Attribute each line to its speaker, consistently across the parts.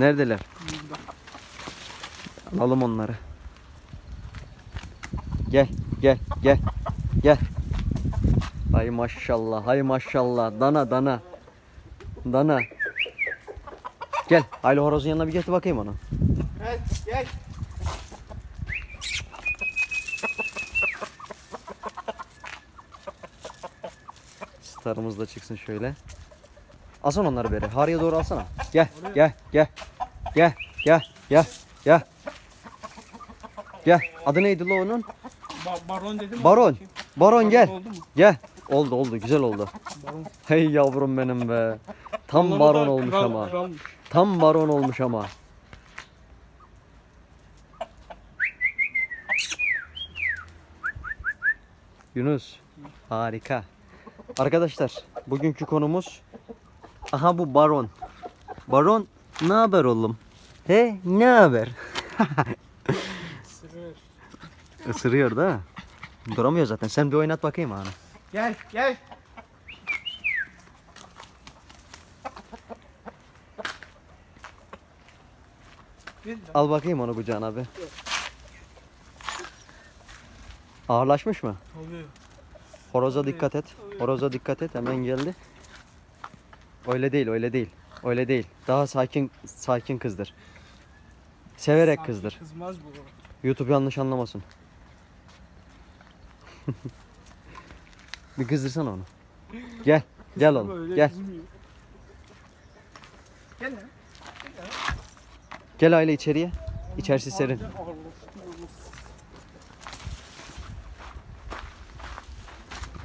Speaker 1: Neredeler? Alalım onları. Gel, gel, gel. Gel. Hay maşallah, hay maşallah. Dana, dana. Dana. Gel, Hayli horozun yanına bir getir bakayım onu.
Speaker 2: Gel gel.
Speaker 1: Starımız da çıksın şöyle. Alsana onları beri. Harıya doğru alsana. Gel, gel, gel. Gel, gel, gel, gel. Gel. Adı neydi la onun?
Speaker 2: Ba- baron dedim.
Speaker 1: Baron. Baron gel.
Speaker 2: Oldu mu?
Speaker 1: Gel. Oldu oldu güzel oldu.
Speaker 2: Baron.
Speaker 1: Hey yavrum benim be. Tam
Speaker 2: Onları
Speaker 1: baron olmuş
Speaker 2: kral-
Speaker 1: ama.
Speaker 2: kralmış.
Speaker 1: Tam baron olmuş ama. Yunus harika. Arkadaşlar bugünkü konumuz aha bu baron. Baron ne haber oğlum? He ne haber? Isırıyor da. Duramıyor zaten. Sen bir oynat bakayım ana.
Speaker 2: Gel gel.
Speaker 1: Al bakayım onu kucağına abi. Ağırlaşmış mı?
Speaker 2: Tabii.
Speaker 1: Horoza dikkat et. Horoza dikkat et. Hemen geldi. Öyle değil, öyle değil. Öyle değil. Daha sakin sakin kızdır. Severek
Speaker 2: Sanki
Speaker 1: kızdır.
Speaker 2: Kızmaz bu.
Speaker 1: YouTube yanlış anlamasın. bir kızdırsana onu. Gel. Gel
Speaker 2: Kızma
Speaker 1: oğlum.
Speaker 2: öyle,
Speaker 1: Gel.
Speaker 2: kızmıyor. Gel lan.
Speaker 1: Gel aile içeriye. İçerisi serin.
Speaker 2: Harbiden.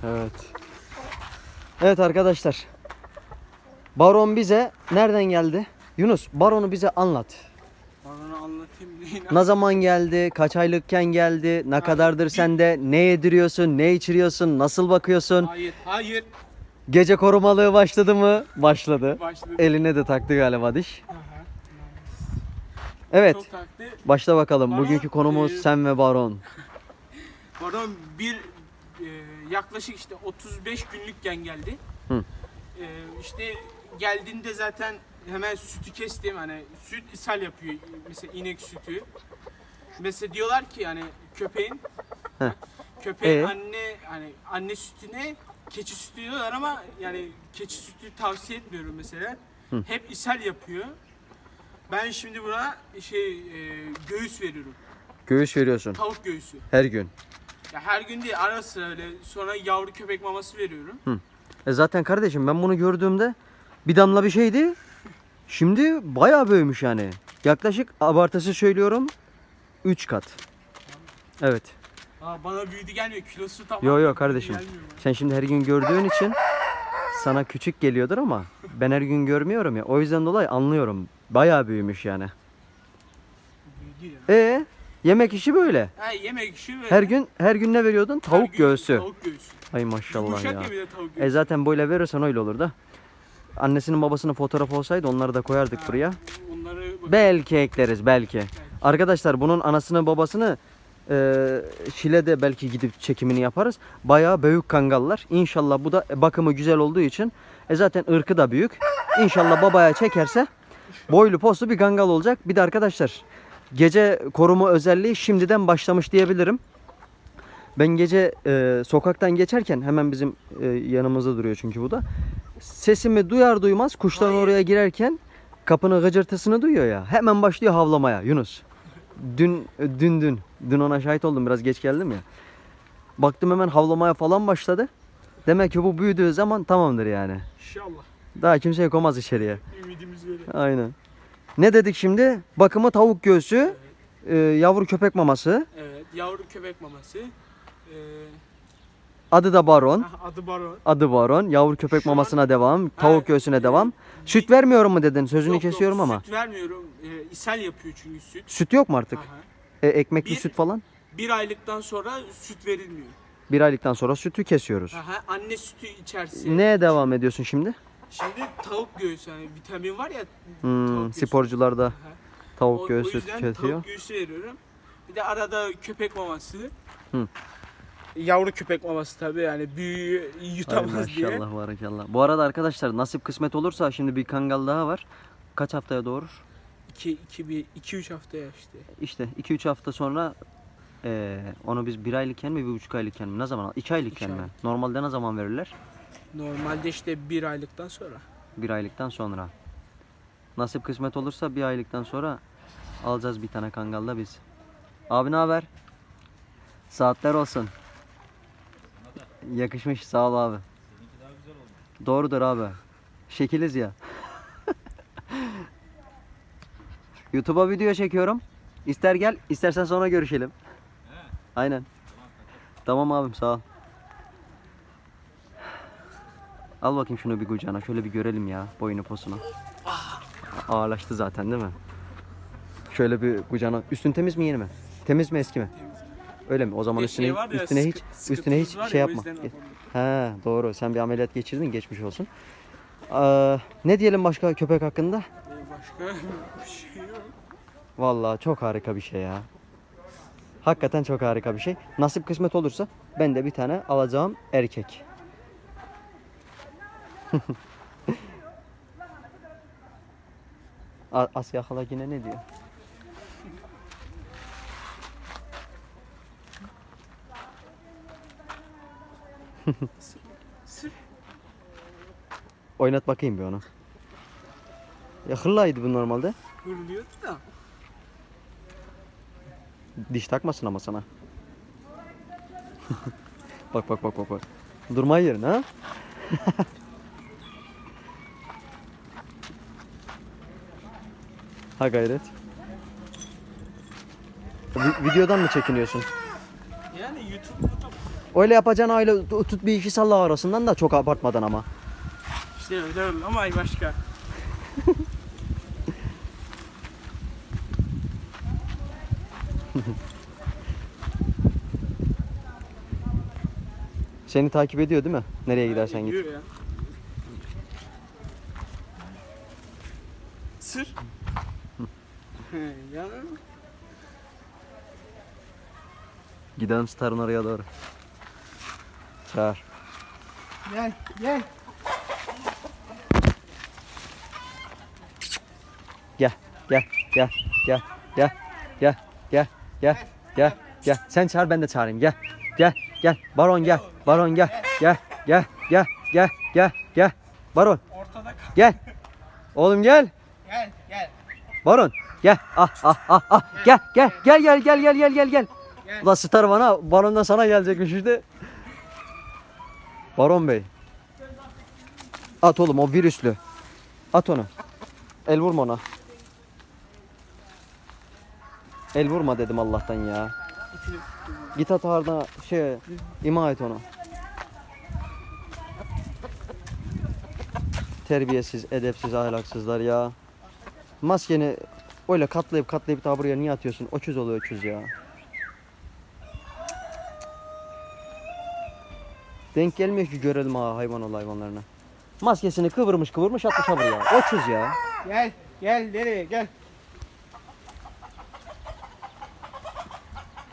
Speaker 1: Evet. Evet arkadaşlar. Baron bize nereden geldi? Yunus, Baron'u bize anlat.
Speaker 2: Baronu anlatayım neyin?
Speaker 1: Ne zaman geldi? Kaç aylıkken geldi? Ne kadardır sende? Ne yediriyorsun? Ne içiriyorsun? Nasıl bakıyorsun?
Speaker 2: Hayır hayır.
Speaker 1: Gece korumalığı başladı mı? Başladı.
Speaker 2: Başladı.
Speaker 1: Eline de taktı galiba diş.
Speaker 2: Aha.
Speaker 1: Evet.
Speaker 2: Çok taktı.
Speaker 1: Başla bakalım.
Speaker 2: Baron,
Speaker 1: Bugünkü konumuz
Speaker 2: e,
Speaker 1: sen ve Baron.
Speaker 2: Baron bir e, yaklaşık işte 35 günlükken geldi.
Speaker 1: Hı.
Speaker 2: E, işte geldiğinde zaten hemen sütü kestim hani süt ishal yapıyor mesela inek sütü. Mesela diyorlar ki yani köpeğin
Speaker 1: Heh.
Speaker 2: köpeğin
Speaker 1: Ee?
Speaker 2: anne hani anne sütüne keçi sütü diyorlar ama yani keçi sütü tavsiye etmiyorum mesela. Hep ishal yapıyor. Ben şimdi buna şey e, göğüs veriyorum.
Speaker 1: Göğüs veriyorsun
Speaker 2: Tavuk göğüsü.
Speaker 1: her gün.
Speaker 2: Ya her gün değil ara sıra öyle sonra yavru köpek maması veriyorum.
Speaker 1: E zaten kardeşim ben bunu gördüğümde bir damla bir şeydi. Şimdi bayağı büyümüş yani. Yaklaşık abartısı söylüyorum 3 kat. Evet.
Speaker 2: Aa, bana büyüdü gelmiyor kilosu tamam.
Speaker 1: Yo, yo
Speaker 2: büyüdü
Speaker 1: kardeşim.
Speaker 2: gelmiyor.
Speaker 1: Sen şimdi her gün gördüğün için sana küçük geliyordur ama ben her gün görmüyorum ya. O yüzden dolayı anlıyorum. Bayağı büyümüş yani.
Speaker 2: Büyüdü ya.
Speaker 1: E yemek işi böyle.
Speaker 2: Ha yemek işi ve
Speaker 1: Her gün her gün ne veriyordun?
Speaker 2: her
Speaker 1: Tavuk
Speaker 2: gün
Speaker 1: göğsü.
Speaker 2: Tavuk göğüsü.
Speaker 1: Ay maşallah
Speaker 2: Yumuşak
Speaker 1: ya.
Speaker 2: ya bir de tavuk göğüsü.
Speaker 1: E zaten böyle verirsen öyle olur da. Annesinin babasının fotoğrafı olsaydı onları da koyardık
Speaker 2: Ha,
Speaker 1: buraya. Belki ekleriz belki. Arkadaşlar bunun anasını babasını e, Şile'de belki gidip çekimini yaparız. Bayağı büyük kangallar. İnşallah bu da bakımı güzel olduğu için e zaten ırkı da büyük. İnşallah babaya çekerse boylu poslu bir kangal olacak. Bir de arkadaşlar gece koruma özelliği şimdiden başlamış diyebilirim. Ben gece e, sokaktan geçerken hemen bizim e, yanımızda duruyor çünkü bu da. Sesimi duyar duymaz kuşların
Speaker 2: Hayır.
Speaker 1: oraya girerken kapının gıcırtısını duyuyor ya. Hemen başlıyor havlamaya Yunus. Dün dün dün dün ona şahit oldum biraz geç geldim ya. Baktım hemen havlamaya falan başladı. Demek ki bu büyüdüğü zaman tamamdır yani.
Speaker 2: İnşallah.
Speaker 1: Daha kimse koymaz içeriye.
Speaker 2: Ümidimiz öyle.
Speaker 1: Aynen. Ne dedik şimdi? Bakımı tavuk göğsü, e, yavru köpek maması.
Speaker 2: Evet yavru köpek maması. Ee,
Speaker 1: Adı da baron.
Speaker 2: ah, adı Baron.
Speaker 1: Adı baron. Yavru köpek
Speaker 2: Şu an-
Speaker 1: mamasına devam. Tavuk göğsüne devam. Süt vermiyorum mu dedin? Sözünü
Speaker 2: Yok, yok,
Speaker 1: kesiyorum ama.
Speaker 2: Süt vermiyorum. Ee, ishal yapıyor çünkü süt.
Speaker 1: Süt yok mu artık?
Speaker 2: Aha.
Speaker 1: E, ekmekli
Speaker 2: Bir-
Speaker 1: süt falan?
Speaker 2: Bir aylıktan sonra süt verilmiyor.
Speaker 1: Bir aylıktan sonra sütü kesiyoruz.
Speaker 2: Aha, anne sütü içerisi.
Speaker 1: Neye devam ediyorsun şimdi?
Speaker 2: Şimdi tavuk göğsü yani vitamin var ya.
Speaker 1: Hmm,
Speaker 2: tavuk göğsü.
Speaker 1: sporcular da
Speaker 2: Aha.
Speaker 1: tavuk
Speaker 2: O- o
Speaker 1: göğsü
Speaker 2: yüzden
Speaker 1: tüketiyor.
Speaker 2: Tavuk göğsü veriyorum. Bir de arada köpek maması.
Speaker 1: Hı.
Speaker 2: Yavru köpek maması tabii yani büyüğü yutamaz diye.
Speaker 1: maşallah barakallah. Bu arada arkadaşlar nasip kısmet olursa şimdi bir kangal daha var. Kaç haftaya doğurur?
Speaker 2: 2 2 1 2 3 haftaya işte.
Speaker 1: İşte 2-3 hafta sonra eee, onu biz bir aylıkken mi bir buçuk aylıkken mi ne zaman? 2 aylıkken mi?
Speaker 2: aylık.
Speaker 1: Normalde ne zaman verirler?
Speaker 2: Normalde işte bir aylıktan sonra.
Speaker 1: Bir aylıktan sonra. Nasip kısmet olursa bir aylıktan sonra alacağız bir tane kangalda biz. Abi ne haber? Saatler olsun. Yakışmış sağ ol abi. Doğrudur abi. Şekiliz ya. YouTube'a video çekiyorum. İster gel, istersen sonra görüşelim. Aynen. Tamam abim sağ ol. Al bakayım şunu bir kucağına. Şöyle bir görelim ya boyunu posunu. Ağırlaştı zaten değil mi? Şöyle bir kucağına. Üstün temiz mi yeni mi? Temiz mi eski mi? Öyle mi? O zaman üstüne
Speaker 2: şey ya,
Speaker 1: üstüne hiç
Speaker 2: sıkı-
Speaker 1: üstüne hiç şey
Speaker 2: ya,
Speaker 1: yapma. He doğru. Sen bir ameliyat geçirdin. Geçmiş olsun. Aa, ne diyelim başka köpek hakkında?
Speaker 2: Ee, Başka bir şey yok.
Speaker 1: Vallahi çok harika bir şey ya. Hakikaten çok harika bir şey. Nasip kısmet olursa ben de bir tane alacağım erkek. Asya hala yine ne diyor?
Speaker 2: Sırf
Speaker 1: Oynat bakayım bir onu. Ya hırlaydı bu normalde.
Speaker 2: hırlıyordu da.
Speaker 1: Diş takmasın ama sana. bak bak bak bak bak. Durma yerine ha. ha gayret. Vi- videodan mı çekiniyorsun?
Speaker 2: Yani YouTube.
Speaker 1: Öyle yapacağın öyle tut bir iki salla arasından da çok abartmadan ama.
Speaker 2: İşte öyle öyle ama ay başka.
Speaker 1: Seni takip ediyor değil mi? Nereye gidersen git.
Speaker 2: Ya. Sır.
Speaker 1: Gidelim starın oraya doğru. Çağır.
Speaker 2: Gel gel.
Speaker 1: Gel, gel, gel, gel, gel, gel, gel, gel, gel, gel. Sen çağır ben de çağırayım. Gel, gel, gel. Baron gel, baron gel, gel, gel, gel, gel, gel, gel. Baron
Speaker 2: Ortada kal.
Speaker 1: gel. Oğlum gel.
Speaker 2: Gel gel.
Speaker 1: Baron gel. Ah ah ah ah. Gel gel gel gel gel gel gel gel gel. Ulan star bana, baron da sana gelecekmiş işte. Baron Bey. At oğlum o virüslü. At onu. El vurma ona. El vurma dedim Allah'tan ya. Git at ardına şey ima et onu. Terbiyesiz, edepsiz, ahlaksızlar ya. Maskeni öyle katlayıp katlayıp daha buraya niye atıyorsun? Öküz oluyor öküz ya. Denk gelmiyor ki görelim ha hayvan ol hayvanlarına. Maskesini kıvırmış kıvırmış atmış ha buraya. Öküz ya.
Speaker 2: Gel gel nereye gel.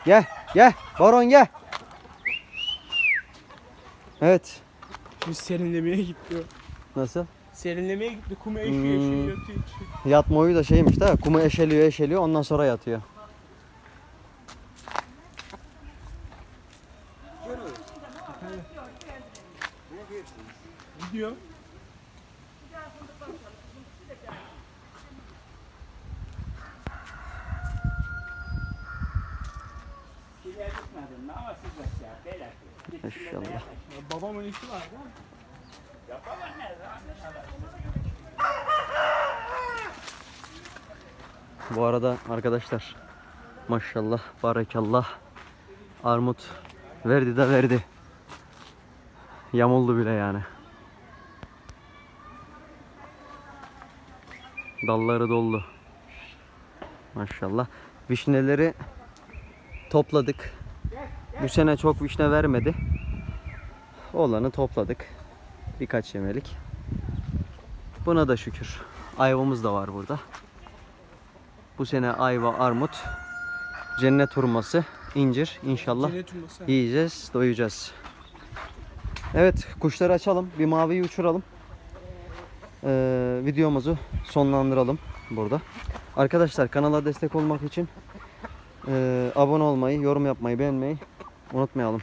Speaker 1: Gel gel baron gel. Evet.
Speaker 2: Şimdi serinlemeye gitti o.
Speaker 1: Nasıl?
Speaker 2: Serinlemeye gitti. Kuma eşiyor
Speaker 1: Hmm.
Speaker 2: yatıyor.
Speaker 1: Yatma uyu da şeymiş de kumu eşeliyor eşeliyor ondan sonra yatıyor.
Speaker 2: Gidiyor.
Speaker 1: İnşallah.
Speaker 2: Babamın işi var değil mi?
Speaker 1: Bu arada arkadaşlar maşallah barakallah armut verdi de verdi. Yamuldu bile yani. Dalları doldu. Maşallah. Vişneleri topladık. Bu sene çok vişne vermedi. Olanı topladık. Birkaç yemelik. Buna da şükür. Ayvamız da var burada. Bu sene ayva, armut, cennet hurması, incir inşallah
Speaker 2: Cennet
Speaker 1: yiyeceğiz, doyacağız. Evet, kuşları açalım. Bir maviyi uçuralım. Ee, videomuzu sonlandıralım burada. Arkadaşlar kanala destek olmak için e, abone olmayı, yorum yapmayı, beğenmeyi unutmayalım.